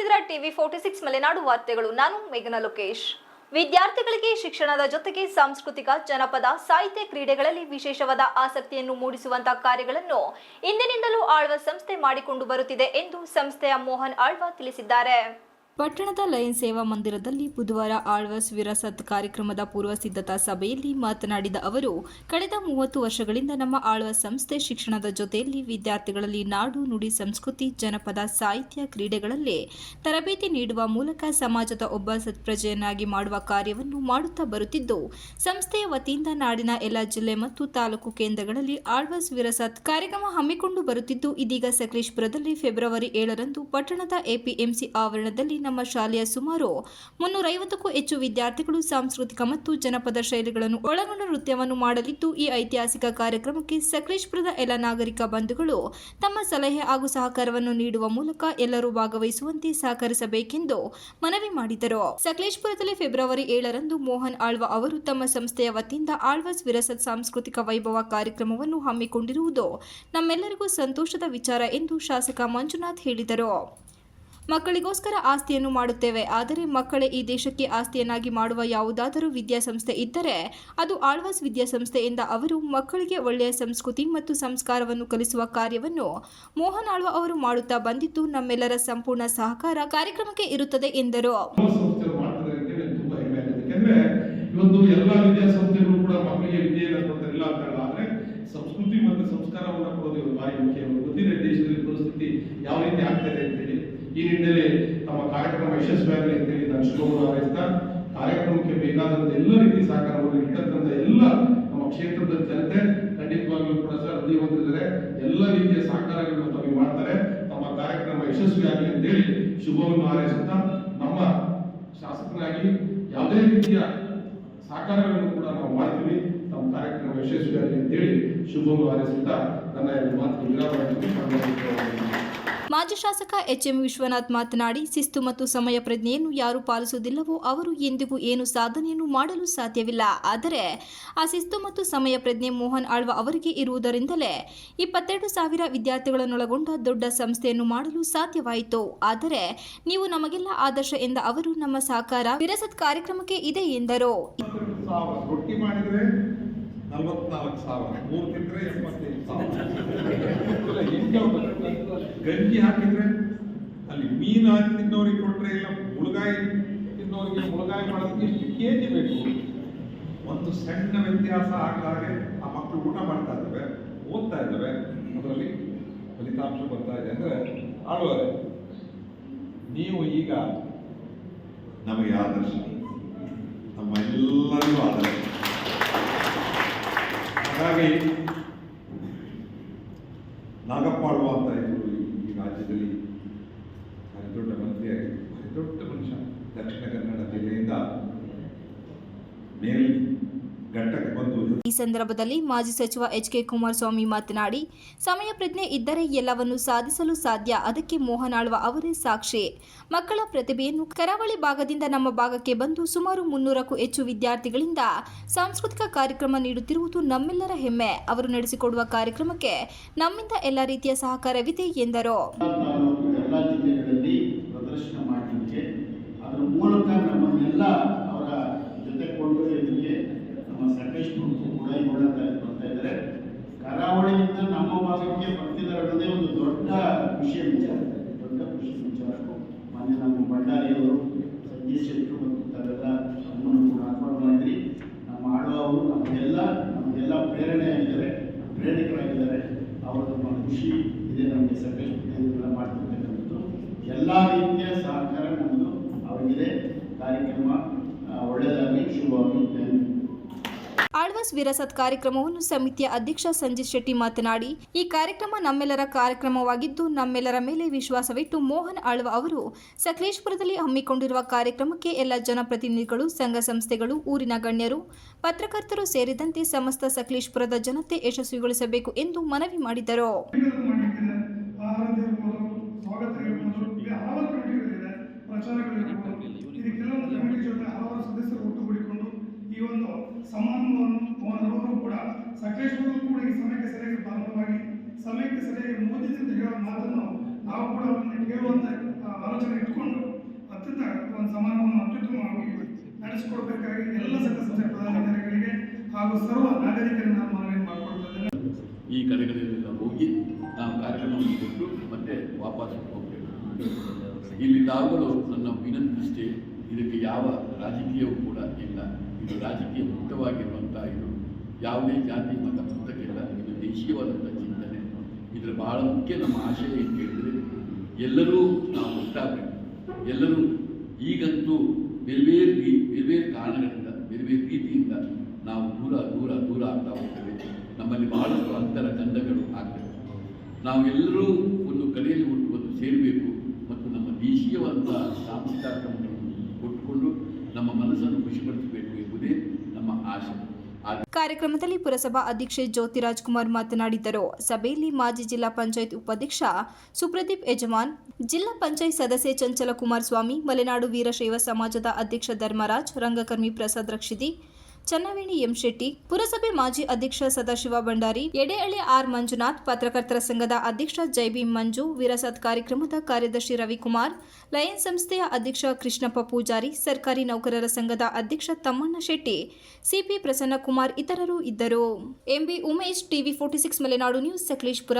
ನೋಡ್ತಿದ್ರ TV forty six Malenadu ವಾರ್ತೆಗಳು. ನಾನು ಮೇಘನ ಲೋಕೇಶ್. ವಿದ್ಯಾರ್ಥಿಗಳಿಗೆ ಶಿಕ್ಷಣದ ಜೊತೆಗೆ ಸಾಂಸ್ಕೃತಿಕ, ಜನಪದ, ಸಾಹಿತ್ಯ ಕ್ರೀಡೆಗಳಲ್ಲಿ ವಿಶೇಷವಾದ ಆಸಕ್ತಿಯನ್ನು ಮೂಡಿಸುವಂತಹ ಕಾರ್ಯಗಳನ್ನು ಇಂದಿನಿಂದಲೂ ಆಳ್ವ ಸಂಸ್ಥೆ ಮಾಡಿಕೊಂಡು ಬರುತ್ತಿದೆ ಎಂದು ಸಂಸ್ಥೆಯ ಮೋಹನ್ ಆಳ್ವ ತಿಳಿಸಿದ್ದಾರೆ. ಪಟ್ಟಣದ ಲಯನ್ ಸೇವಾ ಮಂದಿರದಲ್ಲಿ ಬುಧವಾರ ಆಳ್ವಸ್ ವಿರಸತ್ ಕಾರ್ಯಕ್ರಮದ ಪೂರ್ವ ಸಿದ್ಧತಾ ಸಭೆಯಲ್ಲಿ ಮಾತನಾಡಿದ ಅವರು, ಕಳೆದ ಮೂವತ್ತು ವರ್ಷಗಳಿಂದ ನಮ್ಮ ಆಳ್ವಸ್ ಸಂಸ್ಥೆ ಶಿಕ್ಷಣದ ಜೊತೆಯಲ್ಲಿ ವಿದ್ಯಾರ್ಥಿಗಳಲ್ಲಿ ನಾಡು ನುಡಿ ಸಂಸ್ಕೃತಿ, ಜನಪದ, ಸಾಹಿತ್ಯ ಕ್ರೀಡೆಗಳಲ್ಲೇ ತರಬೇತಿ ನೀಡುವ ಮೂಲಕ ಸಮಾಜದ ಒಬ್ಬ ಸತ್ಪ್ರಜೆಯನ್ನಾಗಿ ಮಾಡುವ ಕಾರ್ಯವನ್ನು ಮಾಡುತ್ತಾ ಬರುತ್ತಿದ್ದು, ಸಂಸ್ಥೆಯ ವತಿಯಿಂದ ನಾಡಿನ ಎಲ್ಲ ಜಿಲ್ಲೆ ಮತ್ತು ತಾಲೂಕು ಕೇಂದ್ರಗಳಲ್ಲಿ ಆಳ್ವಸ್ ವಿರಸತ್ ಕಾರ್ಯಕ್ರಮ ಹಮ್ಮಿಕೊಂಡು ಬರುತ್ತಿದ್ದು, ಇದೀಗ ಸಕಲೇಶ್ಪುರದಲ್ಲಿ ಫೆಬ್ರವರಿ ಏಳರಂದು ಪಟ್ಟಣದ ಎಪಿಎಂಸಿ ಆವರಣದಲ್ಲಿ ನಮ್ಮ ಶಾಲೆಯ ಸುಮಾರು ಮುನ್ನೂರೈವತ್ತಕ್ಕೂ ಹೆಚ್ಚು ವಿದ್ಯಾರ್ಥಿಗಳು ಸಾಂಸ್ಕೃತಿಕ ಮತ್ತು ಜನಪದ ಶೈಲಿಗಳನ್ನು ಒಳಗೊಂಡ ನೃತ್ಯವನ್ನು ಮಾಡಲಿದ್ದು, ಈ ಐತಿಹಾಸಿಕ ಕಾರ್ಯಕ್ರಮಕ್ಕೆ ಸಕಲೇಶ್ಪುರದ ಎಲ್ಲ ನಾಗರಿಕ ಬಂಧುಗಳು ತಮ್ಮ ಸಲಹೆ ಹಾಗೂ ಸಹಕಾರವನ್ನು ನೀಡುವ ಮೂಲಕ ಎಲ್ಲರೂ ಭಾಗವಹಿಸುವಂತೆ ಸಹಕರಿಸಬೇಕೆಂದು ಮನವಿ ಮಾಡಿದರು. ಸಕಲೇಶ್ಪುರದಲ್ಲಿ ಫೆಬ್ರವರಿ ಏಳರಂದು ಮೋಹನ್ ಆಳ್ವ ಅವರು ತಮ್ಮ ಸಂಸ್ಥೆಯ ವತಿಯಿಂದ ಆಳ್ವಸ್ ವಿರಸತ್ ಸಾಂಸ್ಕೃತಿಕ ವೈಭವ ಕಾರ್ಯಕ್ರಮವನ್ನು ಹಮ್ಮಿಕೊಂಡಿರುವುದು ನಮ್ಮೆಲ್ಲರಿಗೂ ಸಂತೋಷದ ವಿಚಾರ ಎಂದು ಶಾಸಕ ಮಂಜುನಾಥ್ ಹೇಳಿದರು. ಮಕ್ಕಳಿಗೋಸ್ಕರ ಆಸ್ತಿಯನ್ನು ಮಾಡುತ್ತೇವೆ. ಆದರೆ ಮಕ್ಕಳೇ ಈ ದೇಶಕ್ಕೆ ಆಸ್ತಿಯನ್ನಾಗಿ ಮಾಡುವ ಯಾವುದಾದರೂ ವಿದ್ಯಾಸಂಸ್ಥೆ ಇದ್ದರೆ ಅದು ಆಳ್ವಾಸ್ ವಿದ್ಯಾಸಂಸ್ಥೆ ಎಂದ ಅವರು ಮಕ್ಕಳಿಗೆ ಒಳ್ಳೆಯ ಸಂಸ್ಕೃತಿ ಮತ್ತು ಸಂಸ್ಕಾರವನ್ನು ಕಲಿಸುವ ಕಾರ್ಯವನ್ನು ಮೋಹನ್ ಆಳ್ವ ಅವರು ಮಾಡುತ್ತಾ ಬಂದಿದ್ದು ನಮ್ಮೆಲ್ಲರ ಸಂಪೂರ್ಣ ಸಹಕಾರ ಕಾರ್ಯಕ್ರಮಕ್ಕೆ ಇರುತ್ತದೆ ಎಂದರು. ಇವತ್ತು ಎಲ್ಲಾ ವಿದ್ಯಾಸಂಸ್ಥೆಗಳು ಕೂಡ ಮಕ್ಕಳಿಗೆ ವಿದ್ಯೆಯನ್ನು ಕೊಡ್ತಾರೆ ಇಲ್ಲ ಅಂತ ಆದ್ರೆ ಸಂಸ್ಕೃತಿ ಮತ್ತು ಸಂಸ್ಕಾರವನ್ನು ಕೊಡೋದು ಬಾರಿ ಮುಖ್ಯ. ಗೊತ್ತಿದೆ ದೇಶದಲ್ಲಿ ಪರಿಸ್ಥಿತಿ ಯಾವ ರೀತಿ ಆಗ್ತದೆ ಅಂತೇಳಿ ಈ ನಿಟ್ಟಿನಲ್ಲಿ ತಮ್ಮ ಕಾರ್ಯಕ್ರಮ ಯಶಸ್ವಿಯಾಗಲಿ ಅಂತೇಳಿ ನಾನು ಶುಭವನ್ನು ಹಾರೈಸ್ತಾ ಕಾರ್ಯಕ್ರಮಕ್ಕೆ ಬೇಕಾದಂತ ಎಲ್ಲ ರೀತಿ ಸಹಕಾರವನ್ನು ನೀಡತಕ್ಕಂತ ಎಲ್ಲ ನಮ್ಮ ಕ್ಷೇತ್ರದ ಜನತೆ ಖಂಡಿತವಾಗ್ಲೂ ಕೂಡ ಸರ್ ಹೃದಯವಂತರಿದ್ದಾರೆ. ಎಲ್ಲ ರೀತಿಯ ಸಹಕಾರಗಳನ್ನು ತಮಗೆ ಮಾಡ್ತಾರೆ. ತಮ್ಮ ಕಾರ್ಯಕ್ರಮ ಯಶಸ್ವಿಯಾಗಲಿ ಅಂತೇಳಿ ಶುಭವನ್ನು ಹಾರೈಸುತ್ತಾ ನಮ್ಮ ಶಾಸಕರಾಗಿ ಯಾವುದೇ ರೀತಿಯ ಸಹಕಾರಗಳನ್ನು ಕೂಡ ನಾವು ಮಾಡ್ತೀವಿ. ನಮ್ಮ ಕಾರ್ಯಕ್ರಮ ಯಶಸ್ವಿಯಾಗಲಿ ಅಂತೇಳಿ ಶುಭವನ್ನು ಹಾರೈಸುತ್ತಾ ನನ್ನ ವಿರಾಮ ಮಾಜಿ ಶಾಸಕ ಎಚ್ಎಂ ವಿಶ್ವನಾಥ್ ಮಾತನಾಡಿ ಶಿಸ್ತು ಮತ್ತು ಸಮಯ ಪ್ರಜ್ಞೆಯನ್ನು ಯಾರು ಪಾಲಿಸುವುದಿಲ್ಲವೋ ಅವರು ಎಂದಿಗೂ ಏನು ಸಾಧನೆಯನ್ನು ಮಾಡಲು ಸಾಧ್ಯವಿಲ್ಲ. ಆದರೆ ಆ ಶಿಸ್ತು ಮತ್ತು ಸಮಯ ಪ್ರಜ್ಞೆ ಮೋಹನ್ ಆಳ್ವ ಅವರಿಗೆ ಇರುವುದರಿಂದಲೇ ಇಪ್ಪತ್ತೆರಡು ಸಾವಿರ ವಿದ್ಯಾರ್ಥಿಗಳನ್ನೊಳಗೊಂಡ ದೊಡ್ಡ ಸಂಸ್ಥೆಯನ್ನು ಮಾಡಲು ಸಾಧ್ಯವಾಯಿತು. ಆದರೆ ನೀವು ನಮಗೆಲ್ಲ ಆದರ್ಶ ಎಂದ ಅವರು ನಮ್ಮ ಸಹಕಾರ ವಿರಸತ್ ಕಾರ್ಯಕ್ರಮಕ್ಕೆ ಇದೆ ಎಂದರು. ನಲವತ್ನಾಲ್ಕು ಸಾವಿರ. ಮೂರು ತಿಂದ್ರೆ ಎಪ್ಪತ್ತೈದು ಸಾವಿರ? ಗಂಜಿ ಹಾಕಿದ್ರೆ ಅಲ್ಲಿ ಮೀನು ಹಾಕಿ ತಿನ್ನೋರಿಗೆ ಕೊಟ್ಟರೆ ಇಲ್ಲ, ಮುಳುಗಾಯಿ ತಿನ್ನೋರಿಗೆ ಮುಳುಗಾಯಿ ಮಾಡೋದಕ್ಕೆ ಎಷ್ಟು ಕೆ ಜಿ ಬೇಕು? ಒಂದು ಸಣ್ಣ ವ್ಯತ್ಯಾಸ ಆಗಲಾಗೆ ಆ ಮಕ್ಕಳು ಊಟ ಮಾಡ್ತಾ ಇದ್ದಾವೆ, ಓದ್ತಾ ಇದ್ದಾವೆ. ಅದರಲ್ಲಿ ಫಲಿತಾಂಶ ಬರ್ತಾ ಇದೆ. ಅಂದ್ರೆ ಆಳುವರೆ ನೀವು ಈಗ ನಮಗೆ ಆದರ್ಶ, ನಮ್ಮ ಎಲ್ಲರಿಗೂ ಆದರ್ಶ. ಹಾಗಾಗಿ ನಾಗಪ್ಪಾಳುವ ಅಂತ ಇದ್ರು ಈ ರಾಜ್ಯದಲ್ಲಿ ಭಾರಿ ದೊಡ್ಡ ಮಂತ್ರಿಯಾಗಿದ್ರು. ಭಾರಿ ದೊಡ್ಡ ಮನುಷ್ಯ ದಕ್ಷಿಣ ಕನ್ನಡ ಜಿಲ್ಲೆಯಿಂದ ಮೇಲ್ ಈ ಸಂದರ್ಭದಲ್ಲಿ ಮಾಜಿ ಸಚಿವ ಎಚ್ ಕೆ ಕುಮಾರಸ್ವಾಮಿ ಮಾತನಾಡಿ ಸಮಯ ಪ್ರಜ್ಞೆ ಇದ್ದರೆ ಎಲ್ಲವನ್ನು ಸಾಧಿಸಲು ಸಾಧ್ಯ ಅದಕ್ಕೆ ಮೋಹನಾಳ್ವ ಅವರೇ ಸಾಕ್ಷಿ. ಮಕ್ಕಳ ಪ್ರತಿಭೆಯನ್ನು ಕರಾವಳಿ ಭಾಗದಿಂದ ನಮ್ಮ ಭಾಗಕ್ಕೆ ಬಂದು ಸುಮಾರು ಮುನ್ನೂರಕ್ಕೂ ಹೆಚ್ಚು ವಿದ್ಯಾರ್ಥಿಗಳಿಂದ ಸಾಂಸ್ಕೃತಿಕ ಕಾರ್ಯಕ್ರಮ ನೀಡುತ್ತಿರುವುದು ನಮ್ಮೆಲ್ಲರ ಹೆಮ್ಮೆ. ಅವರು ನಡೆಸಿಕೊಡುವ ಕಾರ್ಯಕ್ರಮಕ್ಕೆ ನಮ್ಮಿಂದ ಎಲ್ಲ ರೀತಿಯ ಸಹಕಾರವಿದೆ ಎಂದರು. ತಾಲೂಕು ಜಿಲ್ಲೆಗಳಲ್ಲಿ ಪ್ರದರ್ಶನ ಮಾಡಲಿಕ್ಕೆ ಅದರ ಮೂಲಕ ನಮ್ಮನ್ನೆಲ್ಲ ಅವರ ಜೊತೆ ಕೊಂಡೊಯ್ಯೋದಕ್ಕೆ ನಮ್ಮ ಸಕಲೇಶ್ಪುರಕ್ಕೂ ಕೂಡ ಇವುಗಳನ್ನ ಬರ್ತಾ ಇದ್ದಾರೆ ಕರಾವಳಿಯಿಂದ ನಮ್ಮ ಭಾಗಕ್ಕೆ ಬರ್ತಿದ್ದಾರೆ ಅನ್ನೋದೇ ಒಂದು ದೊಡ್ಡ ಖುಷಿಯ ವಿಚಾರ ದೊಡ್ಡ ಖುಷಿಯ ವಿಚಾರ ಮೊನ್ನೆ ಅವರು ಸಂಜಯ್ ಶೆಟ್ಟರು ಮತ್ತು ತಾವೆಲ್ಲ ನಮ್ಮನ್ನು ಕೂಡ ಆಹ್ವಾನ ಮಾಡಿದ್ರಿ ನಮ್ಮ ಆಳುವ ಅವರು ನಮಗೆಲ್ಲ ನಮಗೆಲ್ಲ ಪ್ರೇರಣೆಯಾಗಿದ್ದಾರೆ ಪ್ರೇರಕರಾಗಿದ್ದಾರೆ ಅವರ ಖುಷಿ ಇದೆ, ನಮಗೆ ಸಕಲೇಶ್ಪುರ ಮಾಡ್ತಿರ್ತಕ್ಕಂಥದ್ದು ಎಲ್ಲ ರೀತಿಯ ಸಹಕಾರ ನಮ್ಮದು ಅವರಿಗಿದೆ ಕಾರ್ಯಕ್ರಮ ಆ, ಒಳ್ಳೆಯದಾಗಲಿ ಶುಭವಾಗಿ ಥ್ಯಾಂಕ್ ಯು ಆಳ್ವಾಸ್ ವಿರಸತ್ ಕಾರ್ಯಕ್ರಮವನ್ನು ಸಮಿತಿಯ ಅಧ್ಯಕ್ಷ ಸಂಜಯ್ ಶೆಟ್ಟಿ ಮಾತನಾಡಿ, ಈ ಕಾರ್ಯಕ್ರಮ ನಮ್ಮೆಲ್ಲರ ಕಾರ್ಯಕ್ರಮವಾಗಿದ್ದು, ನಮ್ಮೆಲ್ಲರ ಮೇಲೆ ವಿಶ್ವಾಸವಿಟ್ಟು ಮೋಹನ್ ಆಳ್ವ ಅವರು ಸಕಲೇಶ್ಪುರದಲ್ಲಿ ಹಮ್ಮಿಕೊಂಡಿರುವ ಕಾರ್ಯಕ್ರಮಕ್ಕೆ ಎಲ್ಲ ಜನಪ್ರತಿನಿಧಿಗಳು, ಸಂಘ ಸಂಸ್ಥೆಗಳು, ಊರಿನ ಗಣ್ಯರು, ಪತ್ರಕರ್ತರು ಸೇರಿದಂತೆ ಸಮಸ್ತ ಸಕಲೇಶ್ಪುರದ ಜನತೆ ಯಶಸ್ವಿಗೊಳಿಸಬೇಕು ಎಂದು ಮನವಿ ಮಾಡಿದರು. ಸಮಾರಂಭವನ್ನು ಮೋಹನವರು ಕೂಡ ಸಕಲೇಶ್ವರರು ಕೂಡ ಈ ಸಮಯಕ್ಕೆ ಸರಿಯಾಗಿ ಪ್ರಾರಂಭವಾಗಿ ಸಮಯಕ್ಕೆ ಸರಿಯಾಗಿ ಮೋದಿ ಅಂತ ಹೇಳೋ ಮಾತನ್ನು ನಾವು ಕೂಡ ಅವರನ್ನು ಕೇಳುವಂತ ಆಲೋಚನೆ ಇಟ್ಕೊಂಡು ಅತ್ಯಂತ ಒಂದು ಸಮಾರಂಭವನ್ನು ಅತ್ಯುತ್ತಮವಾಗಿ ನಡೆಸಿಕೊಡ್ಬೇಕಾಗಿ ಎಲ್ಲ ಸದಸ್ಯ ಪದಾಧಿಕಾರಿಗಳಿಗೆ ಹಾಗೂ ಸರ್ವ ನಾಗರಿಕರಿಗೆ ನಾನು ಮನವಿ ಈ ಕಡೆಗಳಿಂದ ಹೋಗಿ ನಾವು ಕಾರ್ಯಕ್ರಮವನ್ನು ಕೊಟ್ಟು ಮತ್ತೆ ವಾಪಸ್ ಹೋಗ್ತೇವೆ. ಇಲ್ಲಿ ತಾವುಗಳು ನನ್ನ ವಿನಂತಿಷ್ಟೇ ಇದಕ್ಕೆ ಯಾವ ರಾಜಕೀಯವೂ ಕೂಡ ಇಲ್ಲ. ಇದು ರಾಜಕೀಯ ಮುಕ್ತವಾಗಿರುವಂಥ ಇದು ಯಾವುದೇ ಜಾತಿ, ಮತ ಪುಸ್ತಕಿಲ್ಲ ಇದು ದೇಶೀಯವಾದಂಥ ಚಿಂತನೆ. ಇದರ ಬಹಳ ಮುಖ್ಯ ನಮ್ಮ ಆಶಯ ಏನು ಕೇಳಿದರೆ, ಎಲ್ಲರೂ ನಾವು ಒಟ್ಟಾಗಬೇಕು. ಎಲ್ಲರೂ ಈಗಂತೂ ಬೇರೆ ಬೇರೆ ರೀ, ಬೇರೆ ಬೇರೆ ಕಾರಣಗಳಿಂದ, ಬೇರೆ ಬೇರೆ ರೀತಿಯಿಂದ ನಾವು ದೂರ ದೂರ ದೂರ ಆಗ್ತಾ ಹೋಗ್ತೇವೆ. ನಮ್ಮಲ್ಲಿ ಬಹಳಷ್ಟು ಅಂತರ ಗಂಧಗಳು ಆಗ್ತವೆ. ನಾವು ಎಲ್ಲರೂ ಒಂದು ಕಡೆಯಲ್ಲಿ ಒಟ್ಟು ಒಂದು ಸೇರಬೇಕು ಮತ್ತು ನಮ್ಮ ದೇಶೀಯವಾದಂಥ ಸಾಂಸ್ಕಾರಿಕವನ್ನು ಕೊಟ್ಟುಕೊಂಡು ನಮ್ಮ ಮನಸ್ಸನ್ನು ಖುಷಿಪಡಿಸಬೇಕು ಎಂಬುದೇ ನಮ್ಮ ಆಶೆ. ಕಾರ್ಯಕ್ರಮದಲ್ಲಿ ಪುರಸಭಾ ಅಧ್ಯಕ್ಷೆ ಜ್ಯೋತಿರಾಜ್ ಕುಮಾರ್ ಮಾತನಾಡಿದರು. ಸಭೆಯಲ್ಲಿ ಮಾಜಿ ಜಿಲ್ಲಾ ಪಂಚಾಯತ್ ಉಪಾಧ್ಯಕ್ಷ ಸುಪ್ರದೀಪ್ ಯಜಮಾನ್, ಜಿಲ್ಲಾ ಪಂಚಾಯತ್ ಸದಸ್ಯೆ ಚಂಚಲ ಕುಮಾರಸ್ವಾಮಿ ಮಲೆನಾಡು ವೀರಶೈವ ಸಮಾಜದ ಅಧ್ಯಕ್ಷ ಧರ್ಮರಾಜ್, ರಂಗಕರ್ಮಿ ಪ್ರಸಾದ್ ರಕ್ಷಿತಿ ಚನ್ನವೇಣಿ ಎಂ ಶೆಟ್ಟಿ, ಪುರಸಭೆ ಮಾಜಿ ಅಧ್ಯಕ್ಷ ಸದಾಶಿವ ಭಂಡಾರಿ, ಎಡೆಹಳ್ಳಿ ಆರ್ ಮಂಜುನಾಥ್, ಪತ್ರಕರ್ತರ ಸಂಘದ ಅಧ್ಯಕ್ಷ ಜೈಬಿ ಮಂಜು, ವಿರಸತ್ ಕಾರ್ಯಕ್ರಮದ ಕಾರ್ಯದರ್ಶಿ ರವಿಕುಮಾರ್, ಲಯನ್ ಸಂಸ್ಥೆಯ ಅಧ್ಯಕ್ಷ ಕೃಷ್ಣಪ್ಪ ಪೂಜಾರಿ, ಸರ್ಕಾರಿ ನೌಕರರ ಸಂಘದ ಅಧ್ಯಕ್ಷ ತಮ್ಮಣ್ಣ ಶೆಟ್ಟಿ, ಸಿಪಿ ಪ್ರಸನ್ನಕುಮಾರ್ ಇತರರು ಇದ್ದರು. MB Umesh, TV forty six, Malenadu news, Sakleshpur.